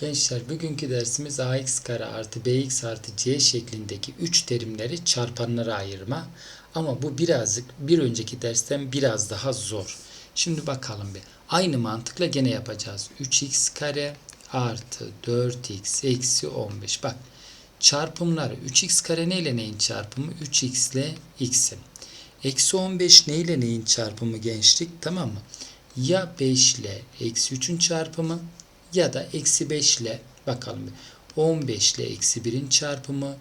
Gençler bugünkü dersimiz ax kare artı bx artı c şeklindeki 3 terimleri çarpanlara ayırma. Ama bu birazcık bir önceki dersten biraz daha zor. Şimdi bakalım bir. Aynı mantıkla gene yapacağız. 3x kare artı 4x eksi 15. Bak çarpımları 3x kare neyle neyin çarpımı? 3x ile x'in. Eksi 15 neyle neyin çarpımı gençlik? Tamam mı? Ya 5 ile eksi 3'ün çarpımı ya da eksi 5 ile bakalım bir. 15 ile eksi 1'in çarpımı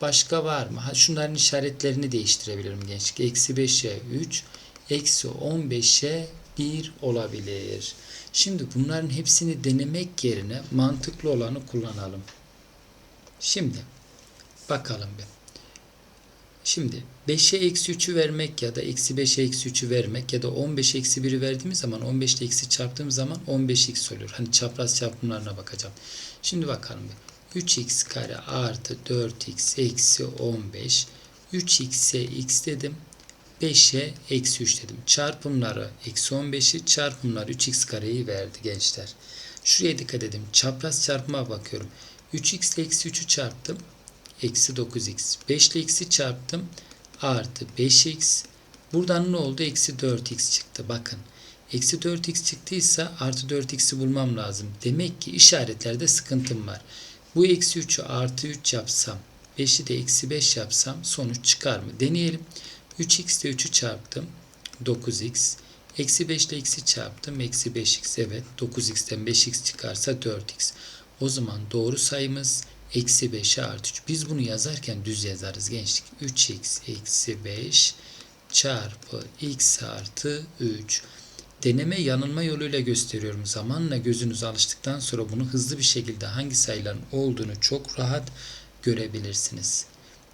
başka var mı? Ha, şunların işaretlerini değiştirebilirim gençlik. Eksi 5'e 3 eksi 15'e 1 olabilir. Şimdi bunların hepsini denemek yerine mantıklı olanı kullanalım. Şimdi bakalım bir. Şimdi 5'e eksi 3'ü vermek ya da eksi 5'e eksi 3'ü vermek ya da 15 eksi 1'i verdiğimiz zaman 15 ile eksi çarptığım zaman 15x oluyor. Hani çapraz çarpımlarına bakacağım. Şimdi bakalım bir. 3x kare artı 4x eksi 15. 3x'e x dedim. 5'e eksi 3 dedim. Çarpımları eksi 15'i çarpımları 3x kareyi verdi gençler. Şuraya dikkat edin. Çapraz çarpıma bakıyorum. 3x ile eksi 3'ü çarptım eksi 9x. 5 ile x'i çarptım. Artı 5x. Buradan ne oldu? Eksi 4x çıktı. Bakın. Eksi 4x çıktıysa artı 4x'i bulmam lazım. Demek ki işaretlerde sıkıntım var. Bu eksi 3'ü artı 3 yapsam. 5'i de eksi 5 yapsam sonuç çıkar mı? Deneyelim. 3x ile 3'ü çarptım. 9x. Eksi 5 ile x'i çarptım. Eksi 5x. Evet. 9x'ten 5x çıkarsa 4x. O zaman doğru sayımız eksi 5'e artı 3. Biz bunu yazarken düz yazarız gençlik. 3x eksi 5 çarpı x artı 3. Deneme yanılma yoluyla gösteriyorum. Zamanla gözünüz alıştıktan sonra bunu hızlı bir şekilde hangi sayıların olduğunu çok rahat görebilirsiniz.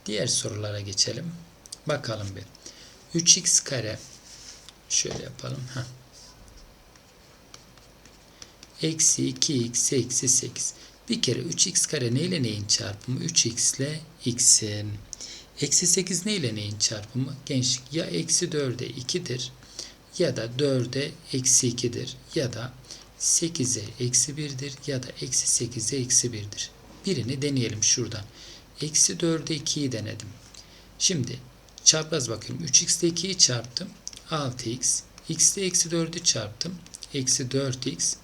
Diğer sorulara geçelim. Bakalım bir. 3x kare şöyle yapalım. Heh. Eksi 2x eksi 8. Bir kere 3x kare ne ile neyin çarpımı? 3x ile x'in. Eksi 8 ne ile neyin çarpımı? Gençlik ya eksi 4'e 2'dir ya da 4'e eksi 2'dir ya da 8'e eksi 1'dir ya da eksi 8'e eksi 1'dir. Birini deneyelim şuradan. Eksi 4'e 2'yi denedim. Şimdi çapraz bakıyorum. 3x ile 2'yi çarptım. 6x. x ile eksi 4'ü çarptım. Eksi 4x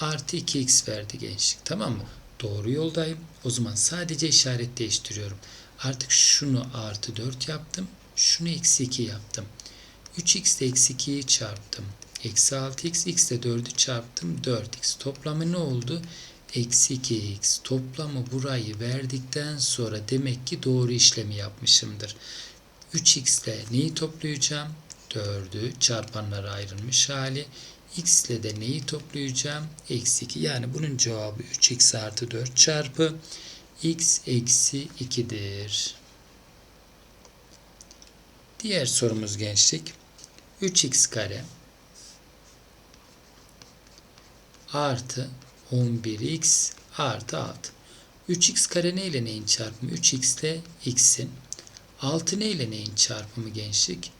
artı 2x verdi gençlik. Tamam mı? Doğru yoldayım. O zaman sadece işaret değiştiriyorum. Artık şunu artı 4 yaptım. Şunu eksi 2 yaptım. 3x ile eksi 2'yi çarptım. Eksi 6x, x ile 4'ü çarptım. 4x. Toplamı ne oldu? Eksi 2x. Toplamı burayı verdikten sonra demek ki doğru işlemi yapmışımdır. 3x ile neyi toplayacağım? 4'ü çarpanlara ayrılmış hali x ile de neyi toplayacağım? Eksi 2. Yani bunun cevabı 3x artı 4 çarpı x eksi 2'dir. Diğer sorumuz gençlik. 3x kare artı 11x artı 6. 3x kare ne ile neyin çarpımı? 3x ile x'in. 6 ne ile neyin çarpımı gençlik?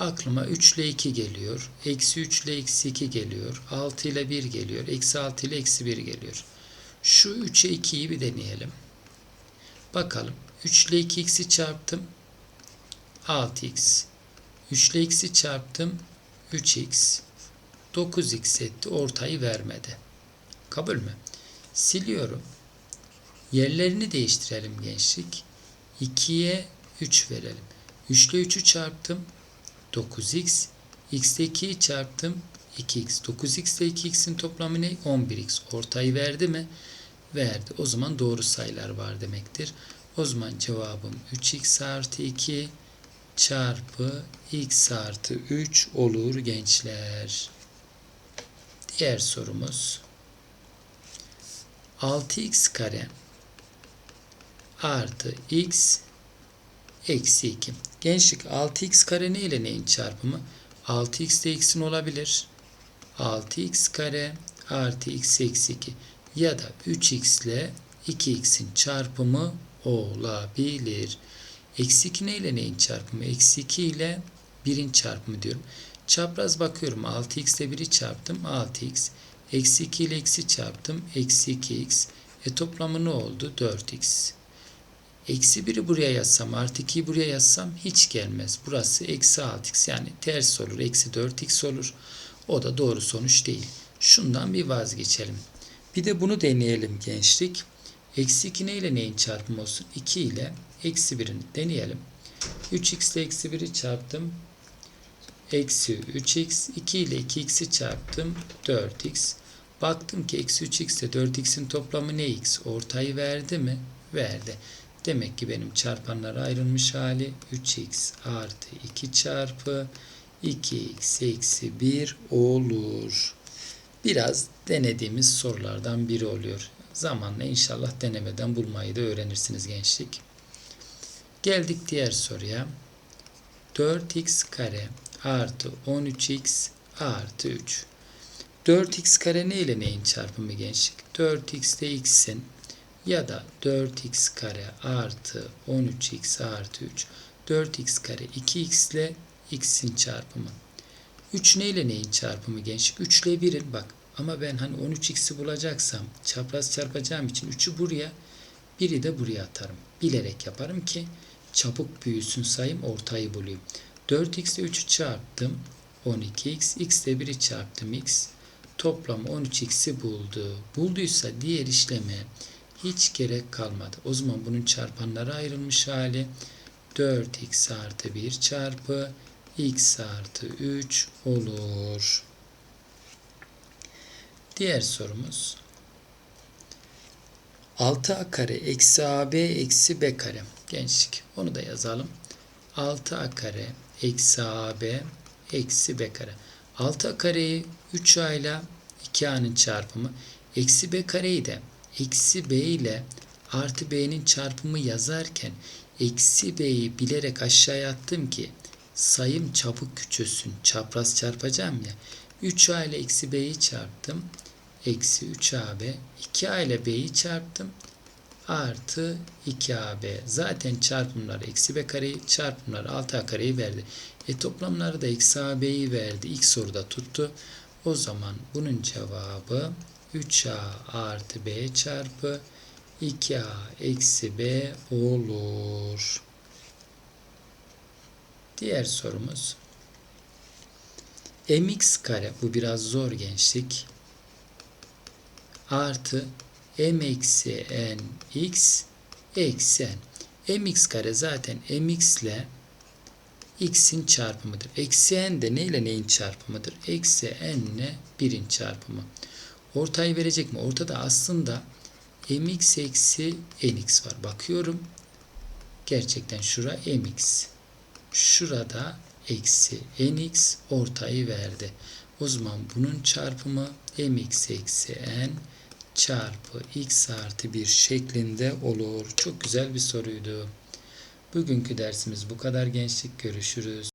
Aklıma 3 ile 2 geliyor. Eksi 3 ile eksi 2 geliyor. 6 ile 1 geliyor. Eksi 6 ile eksi 1 geliyor. Şu 3'e 2'yi bir deneyelim. Bakalım. 3 ile 2x'i çarptım. 6x. 3 ile x'i çarptım. 3x. 9x etti. Ortayı vermedi. Kabul mü? Siliyorum. Yerlerini değiştirelim gençlik. 2'ye 3 verelim. 3 ile 3'ü çarptım. 9x. x ile 2'yi çarptım. 2x. 9x ile 2x'in toplamı ne? 11x. Ortayı verdi mi? Verdi. O zaman doğru sayılar var demektir. O zaman cevabım 3x artı 2 çarpı x artı 3 olur gençler. Diğer sorumuz 6x kare artı x eksi 2. Gençlik 6x kare ne ile neyin çarpımı? 6x de x'in olabilir. 6x kare artı x eksi 2 ya da 3x ile 2x'in çarpımı olabilir. Eksi 2 ne ile neyin çarpımı? Eksi 2 ile 1'in çarpımı diyorum. Çapraz bakıyorum. 6x ile 1'i çarptım. 6x. Eksi 2 ile eksi çarptım. Eksi 2x. E toplamı ne oldu? 4x. Eksi 1'i buraya yazsam artı 2'yi buraya yazsam hiç gelmez. Burası eksi 6x yani ters olur. Eksi 4x olur. O da doğru sonuç değil. Şundan bir vazgeçelim. Bir de bunu deneyelim gençlik. Eksi 2 ne ile neyin çarpımı olsun? 2 ile eksi 1'in deneyelim. 3x ile eksi 1'i çarptım. Eksi 3x. 2 ile 2x'i çarptım. 4x. Baktım ki eksi 3x ile 4x'in toplamı ne x? Ortayı verdi mi? Verdi. Demek ki benim çarpanlara ayrılmış hali 3x artı 2 çarpı 2x eksi 1 olur. Biraz denediğimiz sorulardan biri oluyor. Zamanla inşallah denemeden bulmayı da öğrenirsiniz gençlik. Geldik diğer soruya. 4x kare artı 13x artı 3. 4x kare ne ile neyin çarpımı gençlik? 4x de x'in ya da 4x kare artı 13x artı 3. 4x kare 2x ile x'in çarpımı. 3 ne ile neyin çarpımı gençlik? 3 ile 1'in bak ama ben hani 13x'i bulacaksam çapraz çarpacağım için 3'ü buraya 1'i de buraya atarım. Bilerek yaparım ki çabuk büyüsün sayım ortayı bulayım. 4x ile 3'ü çarptım. 12x. x ile 1'i çarptım x. Toplam 13x'i buldu. Bulduysa diğer işleme hiç gerek kalmadı. O zaman bunun çarpanlara ayrılmış hali 4x artı 1 çarpı x artı 3 olur. Diğer sorumuz 6a kare eksi ab eksi b kare. Gençlik onu da yazalım. 6a kare eksi ab eksi b kare. 6a kareyi 3a ile 2a'nın çarpımı. Eksi b kareyi de eksi b ile artı b'nin çarpımı yazarken eksi b'yi bilerek aşağıya attım ki sayım çabuk küçülsün. Çapraz çarpacağım ya. 3a ile eksi b'yi çarptım. Eksi 3ab. 2a ile b'yi çarptım. Artı 2ab. Zaten çarpımlar eksi b kareyi çarpımlar 6a kareyi verdi. E toplamları da eksi ab'yi verdi. İlk soruda tuttu. O zaman bunun cevabı 3a artı b çarpı 2a eksi b olur. Diğer sorumuz mx kare bu biraz zor gençlik artı m eksi n x eksi n mx kare zaten mx ile x'in çarpımıdır. Eksi n de ne ile neyin çarpımıdır? Eksi n ile 1'in çarpımı. Ortayı verecek mi? Ortada aslında mx eksi nx var. Bakıyorum. Gerçekten şura mx. Şurada eksi nx ortayı verdi. O zaman bunun çarpımı mx eksi n çarpı x artı 1 şeklinde olur. Çok güzel bir soruydu. Bugünkü dersimiz bu kadar gençlik. Görüşürüz.